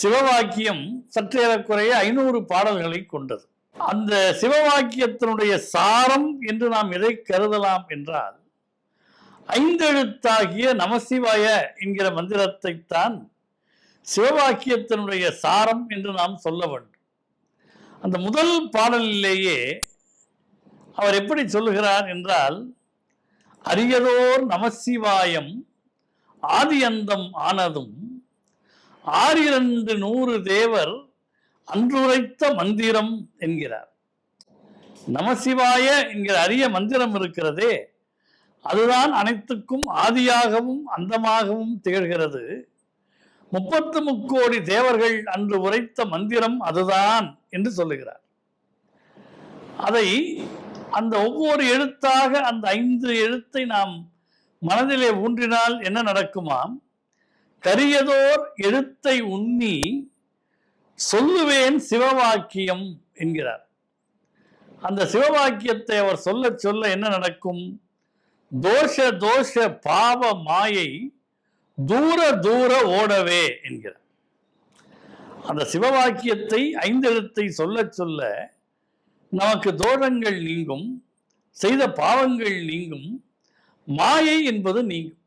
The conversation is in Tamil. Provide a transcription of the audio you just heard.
சிவவாக்கியம் சற்றேறக்குறைய ஐநூறு பாடல்களை கொண்டது. அந்த சிவவாக்கியத்தினுடைய சாரம் என்று நாம் எதை கருதலாம் என்றால் ஐந்தெழுத்தாகிய நமசிவாய என்கிற மந்திரத்தைத்தான் சிவவாக்கியத்தினுடைய சாரம் என்று நாம் சொல்ல வேண்டும். அந்த முதல் பாடலிலேயே அவர் எப்படி சொல்லுகிறார் என்றால் அரியதோர் நமசிவாயம் ஆதியந்தம் ஆனதும் ஆறிரண்டு நூறு தேவர் அன்றுரைத்த மந்திரம் என்கிறார். நமசிவாய என்கிற அரிய மந்திரம் இருக்கிறதே அதுதான் அனைத்துக்கும் ஆதியாகவும் அந்தமாகவும் திகழ்கிறது. முப்பத்து முக்கோடி தேவர்கள் அன்று உரைத்த மந்திரம் அதுதான் என்று சொல்லுகிறார். அதை அந்த ஒவ்வொரு எழுத்தாக அந்த ஐந்து எழுத்தை நாம் மனதிலே ஊன்றினால் என்ன நடக்குமாம்? கரியதோர் எழுத்தை உண்ணி சொல்லுவேன் சிவவாக்கியம் என்கிறார். அந்த சிவவாக்கியத்தை அவர் சொல்ல சொல்ல என்ன நடக்கும்? தோஷ தோஷ பாவ மாயை தூர தூர ஓடவே என்கிறார். அந்த சிவவாக்கியத்தை ஐந்தெழுத்தை சொல்ல சொல்ல நமக்கு தோஷங்கள் நீங்கும் செய்த பாவங்கள் நீங்கும் மாயை என்பது நீங்கும்.